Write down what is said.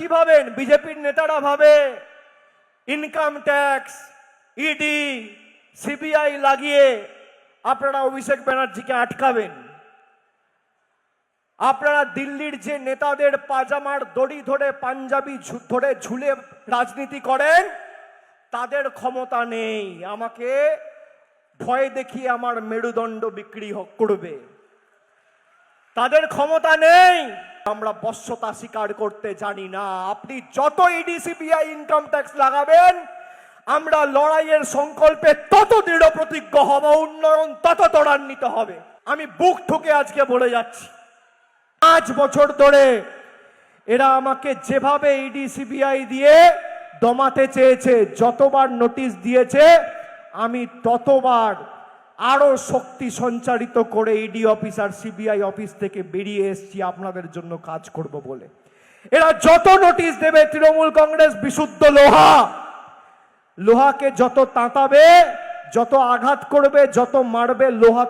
কি ভাবেন? বিজেপির নেতারা ভাবে। ইনকাম ট্যাক্স ইডি সিবিআই লাগিয়ে আপনারা অভিষেক ব্যানার্জিকে আটকাবেন। আপনারা দিল্লির যে নেতাদের পাজামার দড়ি ধরে, পাঞ্জাবি ধরে ঝুলে রাজনীতি করেন, তাদের ক্ষমতা নেই। আমাকে ভয় দেখিয়ে আমার মেরুদণ্ড বিক্রি করবে। তাদের ক্ষমতা নেই। আমরা বশ্যতা স্বীকার করতে জানি না। আপনি যত ইডি সিবিআই ইনকাম ট্যাক্স লাগাবেন, আমরা লড়াইয়ের সংকল্পে তত দৃঢ় প্রতিজ্ঞ হব, উন্নয়ন তত ত্বরান্বিত হবে। আমি বুক ঠুকে আজকে বলে যাচ্ছি। পাঁচ বছর ধরে এরা আমাকে যেভাবে ইডি সিবিআই দিয়ে দমাতে চেয়েছে, যতবার নোটিশ দিয়েছে, আমি ততবার আরও শক্তি সঞ্চারিত করে ইডি অফিস আর সিবিআই অফিস থেকে বেরিয়ে এসছি, আপনাদের জন্য কাজ করব বলে। এরা যত নোটিশ দেবে, তৃণমূল কংগ্রেস বিশুদ্ধ লোহা। লোহাকে যত তাঁতাবে, যত আঘাত করবে, যত মারবে, লোহা